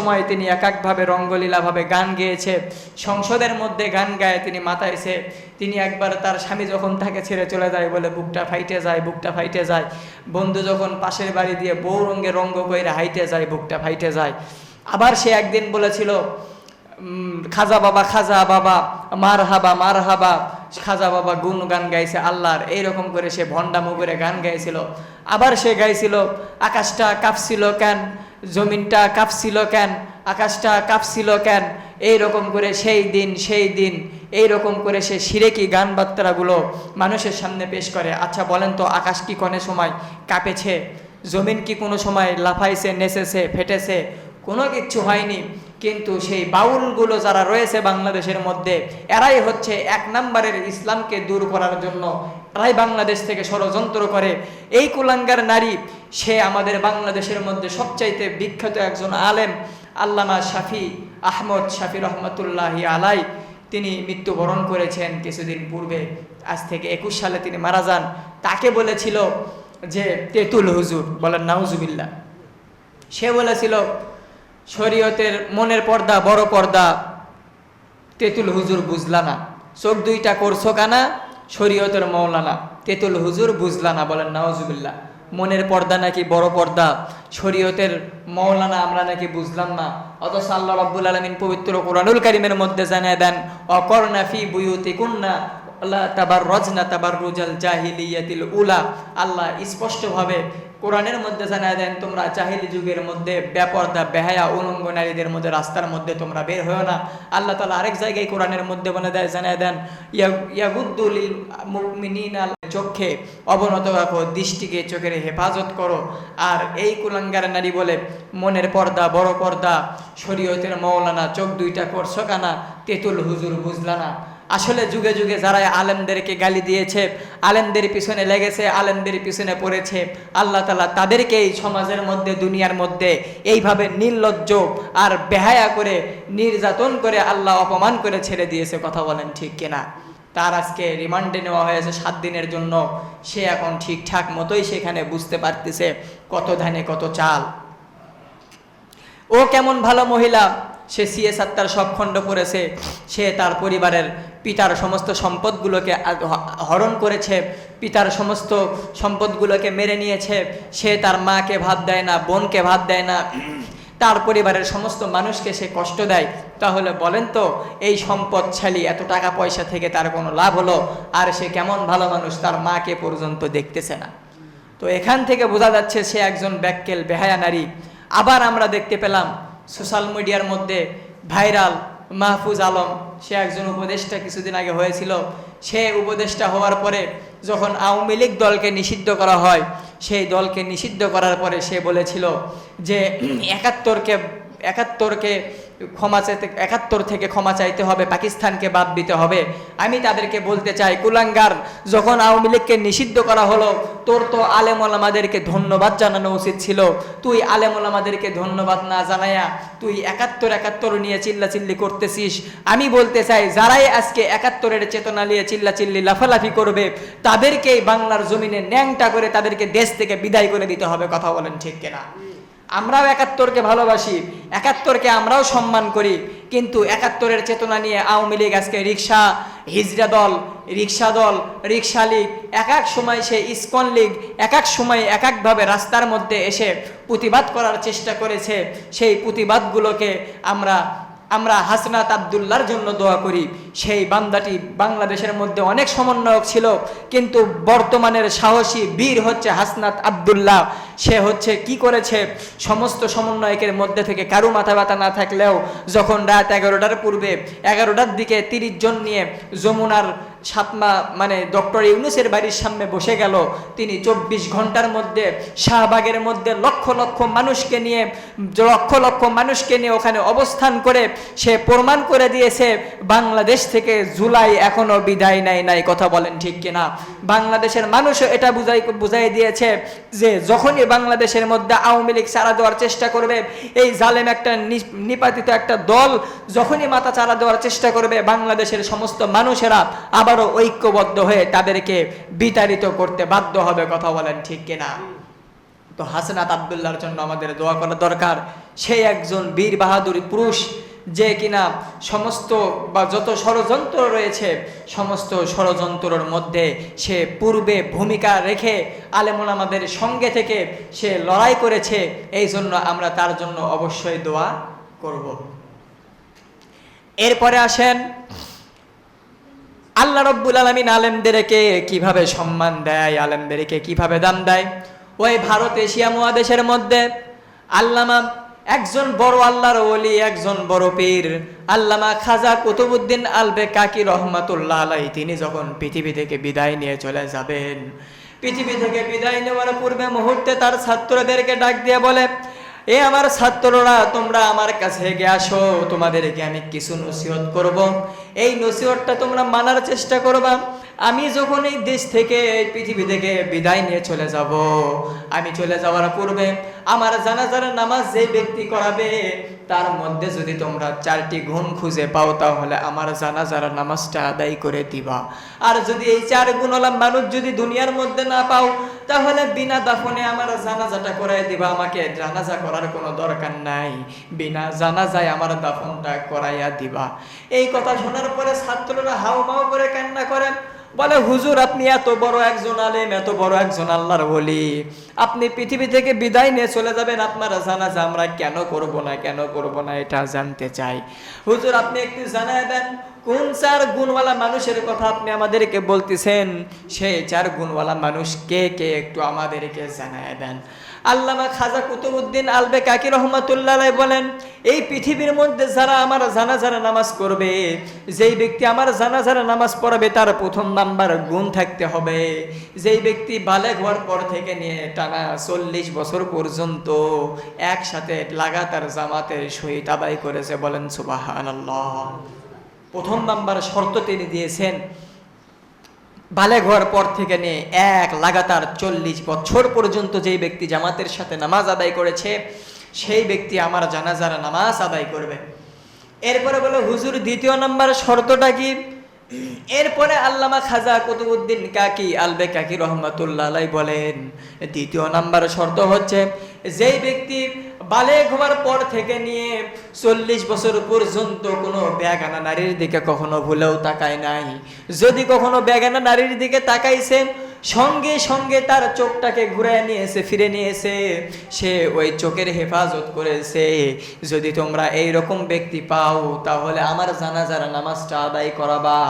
সময় তিনি এক একভাবে রঙ্গলীলাভাবে গান গেয়েছে। সংসদের মধ্যে গান গায়ে তিনি মাতাইছে তিনি একবার তার স্বামী যখন তাকে ছেড়ে চলে যায় বলে বুকটা ফাইটে যায়, বুকটা ফাইটে যায়। বন্ধু যখন পাশের বাড়ি দিয়ে বউ রঙ্গে রঙ্গ কইরা হাইটে যায়, বুকটা ফাইটে যায়। আবার সে একদিন বলেছিল খাজা বাবা খাজা বাবা মার হাবা মার হাবা খাজা বাবা গুন গান গাইছে আল্লাহর। এইরকম করে সে ভণ্ডামো করে গান গাইছিল। আবার সে গাইছিল, আকাশটা কাঁপছিল কেন? জমিনটা কাঁপছিল কেন? আকাশটা কাঁপছিল কেন? এইরকম করে সেই দিন সেই দিন, এইরকম করে সে সিরেকি গান বার্তাগুলো মানুষের সামনে পেশ করে। আচ্ছা বলেন তো, আকাশ কি কোনে সময় কাঁপেছে? জমিন কি কোনো সময় লাফাইছে, নেচেছে, ফেটেছে? কোনো কিচ্ছু হয়নি। কিন্তু সেই বাউলগুলো যারা রয়েছে বাংলাদেশের মধ্যে, এরাই হচ্ছে এক নম্বরের ইসলামকে দূর করার জন্য, এরাই বাংলাদেশ থেকে ষড়যন্ত্র করে। এই কুলাঙ্গার নারী সে আমাদের বাংলাদেশের মধ্যে সবচাইতে বিখ্যাত একজন আলেম, আল্লামা শাফি আহমদ শাফি রহমতুল্লাহি আলাই তিনি মৃত্যুবরণ করেছেন কিছুদিন পূর্বে, আজ থেকে একুশ সালে তিনি মারা যান। তাকে বলেছিল যে, তেতুল হুজুর, বলেন নাউজুবিল্লা সে বলেছিল, শরীয়তের মনের পর্দা, বড় পর্দা, তেতুল হুজুর বুঝলা না। চোখ দুইটা করছ কানা, শরীয়তের মৌলানা তেতুল হুজুর বুঝলা না, বলেন নওয়াজুবিল্লাহ মনের পর্দা নাকি বড় পর্দা? শরীয়তের মৌলানা আমরা নাকি বুঝলাম না। অত আল্লাহ রব্বুল আলমিন পবিত্র কোরআনুল কারিমের মধ্যে জানিয়ে দেন অকর্ণাফি বুয়ুতি কুন্না আল্লাহ তাবার রজনা তাবার রুজাল জাহিলিয়াতিল উলা। আল্লাহ স্পষ্টভাবে কোরআনের মধ্যে জানা দেন, তোমরা জাহিলি যুগের মধ্যে ব্যাপর্দা বেহায়া, উলঙ্গ নারীদের মধ্যে রাস্তার মধ্যে তোমরা বের হয়েও না। আল্লাহ তালা আরেক জায়গায় কোরআনের মধ্যে বলে দেয় জানা দেন চোখে অবনত রাখো, দৃষ্টিকে, চোখের হেফাজত করো। আর এই কুলাঙ্গার নারী বলে, মনের পর্দা, বড় পর্দা, শরীয়তের মৌলানা চোখ দুইটা করছ কানা তেতুল হুজুর বুঝলা না আসলে যুগে যুগে যারা আলেমদেরকে গালি দিয়েছে, আলেমদের পিছনে লেগেছে, আলেমদের পিছনে পড়েছে, আল্লাহ তালা তাদেরকে এই সমাজের মধ্যে, দুনিয়ার মধ্যে এইভাবে নির্লজ্জ আর বেহায়া করে, নির্যাতন করে আল্লাহ অপমান করে ছেড়ে দিয়েছে, কথা বলেন ঠিক কিনা? তার আজকে রিমান্ডে নেওয়া হয়েছে সাত দিনের জন্য। সে এখন ঠিকঠাক মতোই সেখানে বুঝতে পারতেছে কত ধানে কত চাল। ও কেমন ভালো মহিলা, সে সিএস আত্মার সব খণ্ড করেছে সে তার পরিবারের পিতার সমস্ত সম্পদগুলোকে হরণ করেছে, পিতার সমস্ত সম্পদগুলোকে মেরে নিয়েছে, সে তার মাকে ভাত দেয় না, বোনকে ভাত দেয় না, তার পরিবারের সমস্ত মানুষকে সে কষ্ট দেয়। তাহলে বলেন তো, এই সম্পদ সম্পদশালী এত টাকা পয়সা থেকে তার কোনো লাভ হলো? আর সে কেমন ভালো মানুষ, তার মাকে পর্যন্ত দেখতেছে না। তো এখান থেকে বোঝা যাচ্ছে সে একজন ব্যাককেল, বেহায়া নারী। আবার আমরা দেখতে পেলাম সোশ্যাল মিডিয়ার মধ্যে ভাইরাল মাহফুজ আলম সে একজন উপদেষ্টা কিছুদিন আগে হয়েছিল। সে উপদেষ্টা হওয়ার পরে যখন আওয়ামী লীগ দলকে নিষিদ্ধ করা হয়, সেই দলকে নিষিদ্ধ করার পরে সে বলেছিল যে একাত্তরকে একাত্তরকে ক্ষমা চাইতে, একাত্তর থেকে ক্ষমা চাইতে হবে, পাকিস্তানকে বাদ দিতে হবে। আমি তাদেরকে বলতে চাই, কুলাঙ্গার, যখন আওয়ামী লীগকে নিষিদ্ধ করা হলো, তোর তো আলেমলামাদেরকে ধন্যবাদ জানানো উচিত ছিল। তুই আলেমলামাদেরকে ধন্যবাদ না জানাইয়া তুই একাত্তর একাত্তর নিয়ে চিল্লাচিল্লি করতেছিস। আমি বলতে চাই, যারাই আজকে একাত্তরের চেতনা নিয়ে চিল্লাচিল্লি লাফালাফি করবে, তাদেরকেই বাংলার জমিনে ন্যাংটা করে তাদেরকে দেশ থেকে বিদায় করে দিতে হবে, কথা বলেন ঠিক কিনা? আমরাও একাত্তরকে ভালোবাসি, একাত্তরকে আমরাও সম্মান করি, কিন্তু একাত্তরের চেতনা নিয়ে আওয়ামী লীগ আজকে রিক্সা হিজরা দল, রিক্সা দল, রিক্সা লীগ, এক এক সময় সে ইস্কন লীগ, এক এক সময় এক একভাবে রাস্তার মধ্যে এসে প্রতিবাদ করার চেষ্টা করেছে। সেই প্রতিবাদগুলোকে আমরা আমরা হাসনাত আবদুল্লার জন্য দোয়া করি। সেই বান্দাটি বাংলাদেশের মধ্যে অনেক সমন্বয়ক ছিল, কিন্তু বর্তমানের সাহসী বীর হচ্ছে হাসনাত আবদুল্লাহ। সে হচ্ছে কি করেছে? সমস্ত সমন্বয়কের মধ্যে থেকে কারও মাথা ব্যথা না থাকলেও যখন রাত এগারোটার পূর্বে এগারোটার দিকে তিরিশ জন নিয়ে যমুনার সাতমা মানে ডক্টর ইউনুসের বাড়ির সামনে বসে গেল। তিনি চব্বিশ ঘণ্টার মধ্যে শাহবাগের মধ্যে লক্ষ লক্ষ মানুষকে নিয়ে, লক্ষ লক্ষ মানুষকে নিয়ে ওখানে অবস্থান করে সে প্রমাণ করে দিয়েছে, বাংলাদেশ থেকে জুলাই এখনও বিদায় নেয় নাই, কথা বলেন ঠিক কিনা? বাংলাদেশের মানুষও এটা বুঝাই বুঝাই দিয়েছে যে যখনই বাংলাদেশের মধ্যে আওয়ামী লীগ চারা দেওয়ার চেষ্টা করবে, এই জালেম একটা নিপাতিত একটা দল, যখনই মাথা চারা দেওয়ার চেষ্টা করবে, বাংলাদেশের সমস্ত মানুষেরা আবারও ঐক্যবদ্ধ হয়ে তাদেরকে বিতাড়িত করতে বাধ্য হবে, কথা বলেন ঠিক কিনা? তো হাসনাত আবদুল্লাহর জন্য আমাদের দোয়া করা দরকার। সে একজন বীর বাহাদুর পুরুষ যে কিনা সমস্ত বা যত ষড়যন্ত্র রয়েছে, সমস্ত ষড়যন্ত্রর মধ্যে সে পূর্বে ভূমিকা রেখে আলেমন আমাদের সঙ্গে থেকে সে লড়াই করেছে, এই জন্য আমরা তার জন্য অবশ্যই দোয়া করব। এরপরে আসেন আল্লাহ রব্বুল আলমিন আলেমদেরকে কীভাবে সম্মান দেয়, আলেমদেরকে কীভাবে দাম দেয়? ওই ভারত এশিয়া মহাদেশের মধ্যে আল্লামা একজন বড় আল্লাহর ওলি, একজন বড় পীর। আল্লামা খাজা কুতুবুদ্দিন আলবে কাকি রহমাতুল্লাহ আলাই তিনি যখন পৃথিবী থেকে বিদায় নিয়ে চলে যাবেন, পৃথিবী থেকে বিদায় নেওয়ার পূর্বে মুহূর্তে তার ছাত্রদেরকে ডাক দিয়ে বলে, এ আমার ছাত্ররা, তোমরা আমার কাছে হেগে আসো, তোমাদেরকে আমি কিছু নসিহত করব। এই নসিহতটা তোমরা মানার চেষ্টা করবা। আমি যখন এই দেশ থেকে, এই পৃথিবী থেকে বিদায় নিয়ে চলে যাব, আমি চলে যাওয়ার পূর্বে আমার জানাজার নামাজ যে ব্যক্তি করাবে, তার মধ্যে যদি তোমরা চারটি গুণ খুঁজে পাও, তাহলে আমার জানাজার নামাজটা আদায় করে দিবা। আর যদি এই চার গুণওয়ালা মানুষ যদি দুনিয়ার মধ্যে না পাও, তাহলে বিনা দাফনে আমার জানাজাটা করাই দিবা। আমাকে জানাজা করার কোনো দরকার নাই। বিনা জানাজায় আমার দাফনটা করাইয়া দিবা। এই কথা শোনার পরে ছাত্ররা হাউ মাউ করে কান্না করেন। বলে, হুজুর, আপনি এত বড় একজন আলেম, এত বড় একজন আল্লাহর বলি আপনি পৃথিবী থেকে বিদায় নিয়ে চলে যাবেন, আপনারা জানাজা আমরা কেন করব না, কেন করব না, এটা জানতে চাই। হুজুর, আপনি একটু জানায় দেন, কোন চার গুণওয়ালা মানুষের কথা আপনি আমাদেরকে বলতেছেন? সেই চার গুণওয়ালা মানুষ কে কে একটু আমাদেরকে জানায় দেন। আল্লামা খাজা কুতুবুদ্দিন আলবে কাকি রহমতুল্লাহ বলেন, এই পৃথিবীর মধ্যে যারা আমার জানাজারা নামাজ করবে, যেই ব্যক্তি আমার জানাজারা নামাজ পড়াবে, তার প্রথম নাম্বার গুণ থাকতে হবে। যেই ব্যক্তি বালে হওয়ার পর থেকে নিয়ে টানা চল্লিশ বছর পর্যন্ত একসাথে লাগাতার জামাতের সহিত আদায় করেছে বলেন সুবাহান প্রথম নাম্বার শর্ত তিনি দিয়েছেন হওয়ার পর থেকে নিয়ে এক লাগাতার চল্লিশ বছর পর্যন্ত যেই ব্যক্তি জামাতের সাথে নামাজ আদায় করেছে, সেই ব্যক্তি আমার জানাজার নামাজ আদায় করবে। এরপরে বলে, হুজুর, দ্বিতীয় নাম্বার শর্তটা কি? এরপরে আল্লামা খাজা কুতুবুদ্দিন কাকি আলবে কাকি রহমতুল্লাহ বলেন, দ্বিতীয় নাম্বার শর্ত হচ্ছে, যেই ব্যক্তি বালেগ হওয়ার পর থেকে নিয়ে চল্লিশ বছর পর্যন্ত কোনো বেগানা নারীর দিকে কখনো ভুলেও তাকায় নাই। যদি কখনো বেগানা নারীর দিকে তাকাইছে সঙ্গে সঙ্গে তার চোখটাকে ঘুরে নিয়েছে, ফিরে নিয়েছে। সে ওই চোখের হেফাজত করেছে। যদি তোমরা এই রকম ব্যক্তি পাও, তাহলে আমার জানাজার নামাজটা আদায় করাবা।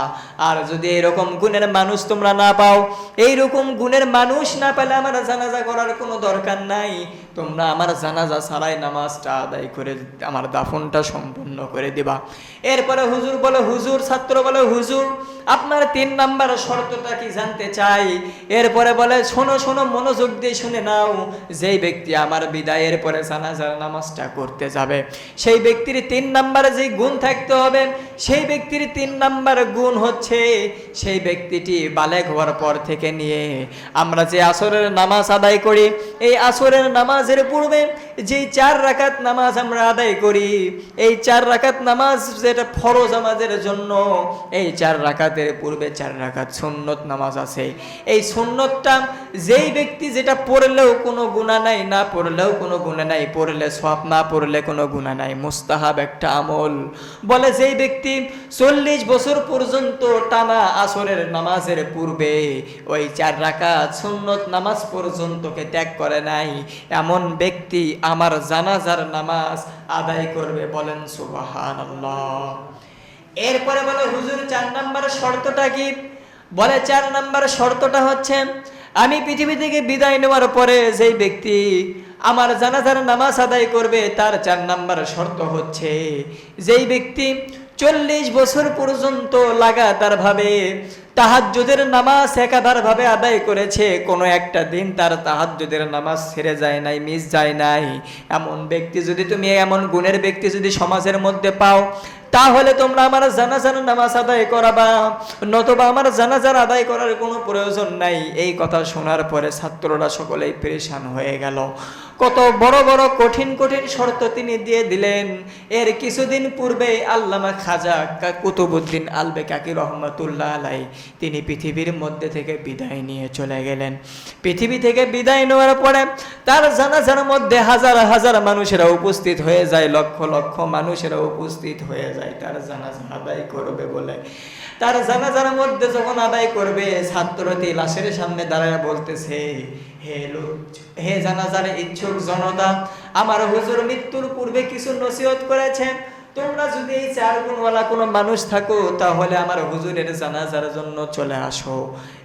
আর যদি এরকম গুণের মানুষ তোমরা না পাও এই রকম গুণের মানুষ না পেলে আমার জানাজা করার কোনো দরকার নাই। তোমরা আমার জানাজা ছাড়াই নামাজটা আদায় করে আমার দাফনটা সম্পূর্ণ করে দিবা। এরপরে হুজুর বলে, হুজুর, ছাত্র বলে, হুজুর, আপনার তিন নাম্বার শর্তটা কি জানতে চাই? এরপরে বলে, শোনো শোনো, মনোযোগ দিয়ে শুনে নাও, যেই ব্যক্তি আমার বিদায়ের পরে জানাজার নামাজটা করতে যাবে, সেই ব্যক্তির তিন নাম্বারে যেই গুণ থাকতে হবে সেই ব্যক্তির তিন নাম্বার গুণ হচ্ছে সেই ব্যক্তিটি বালেক হওয়ার পর থেকে নিয়ে আমরা যে আসরের নামাজ আদায় করি, এই আসরের নামাজের পূর্বে যেই চার রাকাত নামাজ আমরা আদায় করি, এই চার রাকাত নামাজ যেটা ফরজ আমাদের জন্য, এই চার রাকাতের পূর্বে চার রাকাত সুন্নত নামাজ আছে। এই সুন্নতটা যেই ব্যক্তি যেটা পড়লেও কোনো গুণা নাই, না পড়লেও কোনো গুণা নাই, পড়লে সব না পড়লে কোনো গুণা নাই, মুস্তাহাব একটা আমল। বলে যেই ব্যক্তি চল্লিশ বছর পর্যন্ত টানা আসরের নামাজের পূর্বে ওই চার রাকাত সুন্নত নামাজ পর্যন্তকে ত্যাগ করে নাই, এমন ব্যক্তি আমার জানাজার নামাজ আদায় করবে, বলেন সুবাহান এরপরে বলে, হুজুর, চার নাম্বার শর্তটা কি? বলে, চার নাম্বার শর্তটা হচ্ছে, আমি পৃথিবী থেকে বিদায় নেওয়ার পরে যেই ব্যক্তি আমার জানাজার নামাজ আদায় করবে, তার চার নাম্বার শর্ত হচ্ছে, যেই ব্যক্তি চল্লিশ বছর পর্যন্ত লাগাতার ভাবে তাহাজ্জুদের নামাজ একাধার ভাবে আদায় করেছে। কোনো একটা দিন তার তাহাজ্জুদের নামাজ ছেড়ে যায় নাই, মিস যায় নাই। এমন ব্যক্তি যদি তুমি, এমন গুণের ব্যক্তি যদি সমাজের মধ্যে পাও, তাহলে তোমরা আমার জানাজার নামাজ আদায় করাবা। নতবা আমার জানাজার আদায় করার কোনো প্রয়োজন নাই। এই কথা শোনার পরে ছাত্ররা সকলেই পরেশান হয়ে গেল। কত বড় বড় কঠিন কঠিন শর্ত তিনি দিয়ে দিলেন। এর কিছুদিন পূর্বে আল্লামা খাজা কুতুবুদ্দিন আলবে কাকি রহমতুল্লাহ আলাই তিনি পৃথিবীর মধ্যে থেকে বিদায় নিয়ে চলে গেলেন। পৃথিবী থেকে বিদায় নেওয়ার পরে তার জানাজার মধ্যে হাজার হাজার মানুষেরা উপস্থিত হয়ে যায়, লক্ষ লক্ষ মানুষেরা উপস্থিত হয়ে যায়। তার জানাজা আদায় করবে বলে। তার জানাজার মধ্যে যখন আদায় করবে, ছাত্রটি লাশের সামনে দাঁড়ায় বলতেছে হে হে জানাজার ইচ্ছুক জনতা আমার হুজুর মৃত্যুর পূর্বে কিছু নসিহত করেছে তোমরা যদি এই চার গুণওয়ালা কোনো মানুষ থাকো, তাহলে আমার হুজুরের জানাজার জন্য চলে আসো।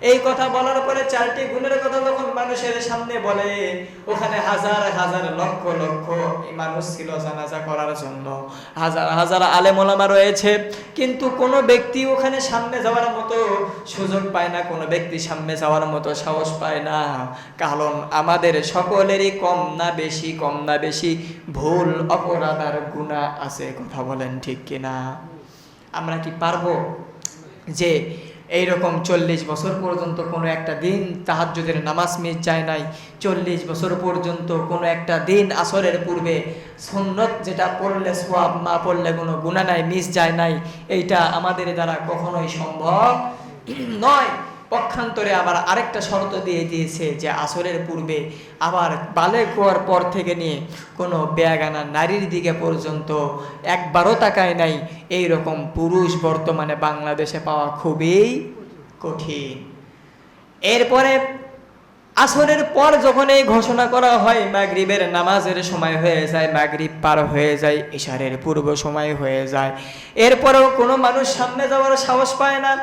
এই কথা বলার পরে চারটি গুণের কথা যখন মানুষের সামনে বলে, ওখানে হাজার হাজার লক্ষ লক্ষ মানুষ ছিল জানাজা করার জন্য। হাজার হাজার আলেমোলামা রয়েছে, কিন্তু কোনো ব্যক্তি ওখানে সামনে যাওয়ার মতো সুযোগ পায় না, কোনো ব্যক্তি সামনে যাওয়ার মতো সাহস পায় না। কারণ আমাদের সকলেরই কম না বেশি, কম না বেশি ভুল, অপরাধ আর গুণা আছে কথা। বলেন ঠিক কিনা আমরা কি পারব? যে এইরকম চল্লিশ বছর পর্যন্ত কোনো একটা দিন তাহাজ্জুদের নামাজ মিস যায় নাই। চল্লিশ বছর পর্যন্ত কোনো একটা দিন আসরের পূর্বে সুন্নত যেটা পড়লে সোয়াব মা পড়লে কোনো গুণা নাই, মিস যায় নাই, এইটা আমাদের দ্বারা কখনোই সম্ভব নয়। পক্ষান্তরে আবার আরেকটা শর্ত দিয়ে দিয়েছে যে আসরের পূর্বে আবার বালে হওয়ার পর থেকে নিয়ে কোনো বেয়াগানা নারীর দিকে পর্যন্ত একবারও তাকায় নাই। এই রকম পুরুষ বর্তমানে বাংলাদেশে পাওয়া খুবই কঠিন। এরপরে আসরের পর যখন এই ঘোষণা করা হয়, মাগরিবের নামাজের সময় হয়ে যায়, মাগরিব পার হয়ে যায়, ইশারের পূর্ব সময় হয়ে যায়। এরপরেও কোনো মানুষ সামনে যাওয়ার সাহস পায় না।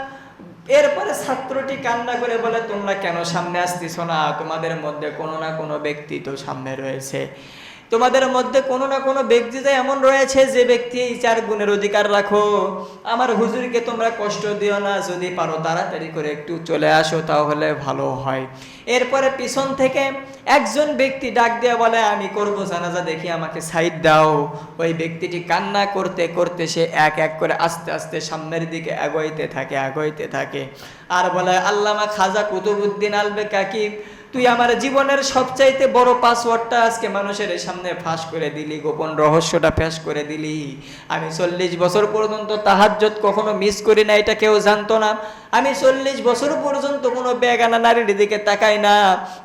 এরপরে ছাত্রটি কান্না করে বলে, তোমরা কেন সামনে আসতেছ না? তোমাদের মধ্যে কোনো না কোনো ব্যক্তি তো সামনে রয়েছে। তোমাদের মধ্যে কোনো না কোনো ব্যক্তি তো এমন রয়েছে যে ব্যক্তি এই চার গুণের অধিকার রাখো। আমার হুজুরকে তোমরা কষ্ট দিও না, যদি পারো তাড়াতাড়ি করে একটু চলে আসো তাহলে ভালো হয়। এরপরে পিছন থেকে একজন ব্যক্তি ডাক দিয়ে বলে, আমি করব, জানাজা দেখি, আমাকে সাইড দাও। ওই ব্যক্তিটি কান্না করতে করতে সে এক এক করে আস্তে আস্তে সামনের দিকে এগোইতে থাকে এগোইতে থাকে। আর বলে, আল্লামা খাজা কুতুবুদ্দিন আলবে কাকি তুই আমার জীবনের সবচাইতে বড় পাসওয়ার্ডটা আজকে মানুষের সামনে ফাঁস করে দিলি, গোপন রহস্যটা ফ্যাস করে দিলি। আমি চল্লিশ বছর পর্যন্ত তাহাজ্জত কখনো মিস করি না, এটা কেউ জানতো না। আমি চল্লিশ বছর পর্যন্ত কোনো বেগানা নারীর দিকে তাকাই না।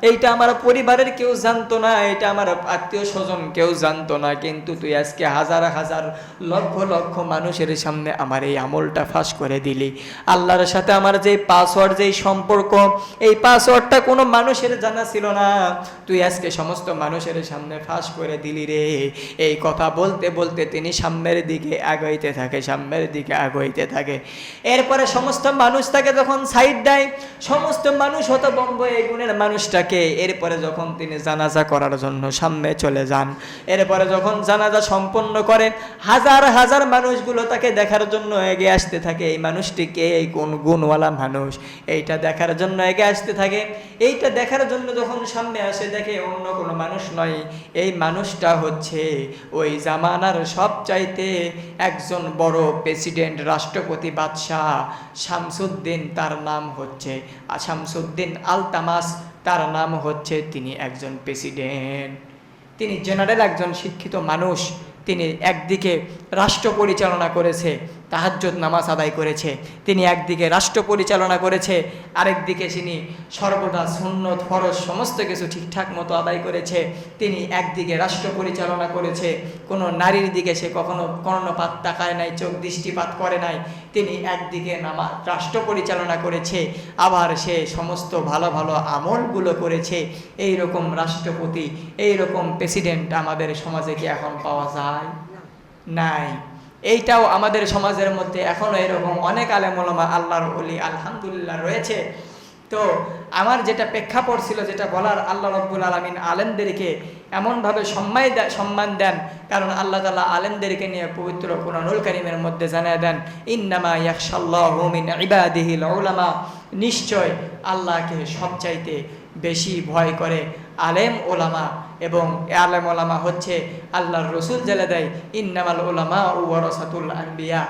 এইটা আমার পরিবারের কেউ জানতো না এটা আমার আত্মীয় স্বজন কেউ জানতো না। কিন্তু তুই আজকে হাজার হাজার লক্ষ লক্ষ মানুষের সামনে আমার এই আমলটা ফাঁস করে দিলি। আল্লাহর সাথে আমার যে পাসওয়ার্ড যেই সম্পর্ক, এই পাসওয়ার্ডটা কোনো মানুষের জানা ছিল না। তুই আজকে সমস্ত মানুষের সামনে ফাঁস করে দিলি রে। এই কথা বলতে বলতে তিনি সামনের দিকে আগাইতে থাকে, সামনের দিকে আগাইতে থাকে। এরপরে সমস্ত মানুষ তাকে যখন সাইড দেয়, সমস্ত মানুষ হতবম্ব এই গুণের মানুষটাকে। এরপরে যখন তিনি জানাজা করার জন্য সামনে চলে যান, এরপরে যখন জানাজা সম্পন্ন করে হাজার হাজার মানুষগুলো তাকে দেখার জন্য এগিয়ে আসতে থাকে। এই মানুষটিকে এই কোন গুণওয়ালা মানুষ? এইটা দেখার জন্য এগিয়ে আসতে থাকে। এইটা দেখার জন্য যখন সামনে আসে, দেখে অন্য কোনো মানুষ নয়। এই মানুষটা হচ্ছে ওই জামানার সব চাইতে একজন বড় প্রেসিডেন্ট, রাষ্ট্রপতি, বাদশাহ শামসুদ্দিন। তার নাম হচ্ছে। আসামসুদ্দিন শামসুদ্দিন আল তামাস তার নাম হচ্ছে তিনি একজন প্রেসিডেন্ট। তিনি জেনারেল একজন শিক্ষিত মানুষ। তিনি একদিকে রাষ্ট্র পরিচালনা করেছে। তাহাজ্জুদ নামাজ আদায় করেছে। তিনি একদিকে রাষ্ট্র পরিচালনা করেছে, আরেকদিকে তিনি সর্বদা সুন্নত, ফরজ, সমস্ত কিছু ঠিকঠাক মতো আদায় করেছে। তিনি একদিকে রাষ্ট্র পরিচালনা করেছে, কোনো নারীর দিকে সে কখনো কর্ণপাত তাকায় নাই, চোখ দৃষ্টিপাত করে নাই। তিনি একদিকে নামা রাষ্ট্র পরিচালনা করেছে, আবার সে সমস্ত ভালো ভালো আমলগুলো করেছে। এই রকম রাষ্ট্রপতি এই রকম প্রেসিডেন্ট আমাদের সমাজে কি এখন পাওয়া যায়? নাই। এইটাও আমাদের সমাজের মধ্যে এখনও এরকম অনেক আলেমলমা আল্লাহর অলি আলহামদুলিল্লাহ রয়েছে। তো আমার যেটা প্রেক্ষাপট ছিল যেটা বলার আল্লাহ রব্বুল আলমিন আলেমদেরকে এমনভাবে সম্মান দেয় সম্মান দেন, কারণ আল্লাহ তালা আলেমদেরকে নিয়ে পবিত্র কোরআনুল করিমের মধ্যে জানিয়ে দেন, ইন্নামা ইয়াকশাল্লাহু মিন ইবাদিহিল উলামা নিশ্চয় আল্লাহকে সবচাইতে বেশি ভয় করে আলেম ওলামা এবং আলেম ওলামা হচ্ছে আল্লাহর রসুল জেলে দেয়। ইন্নামাল ওলামা ও রসাতুল আনবিয়া।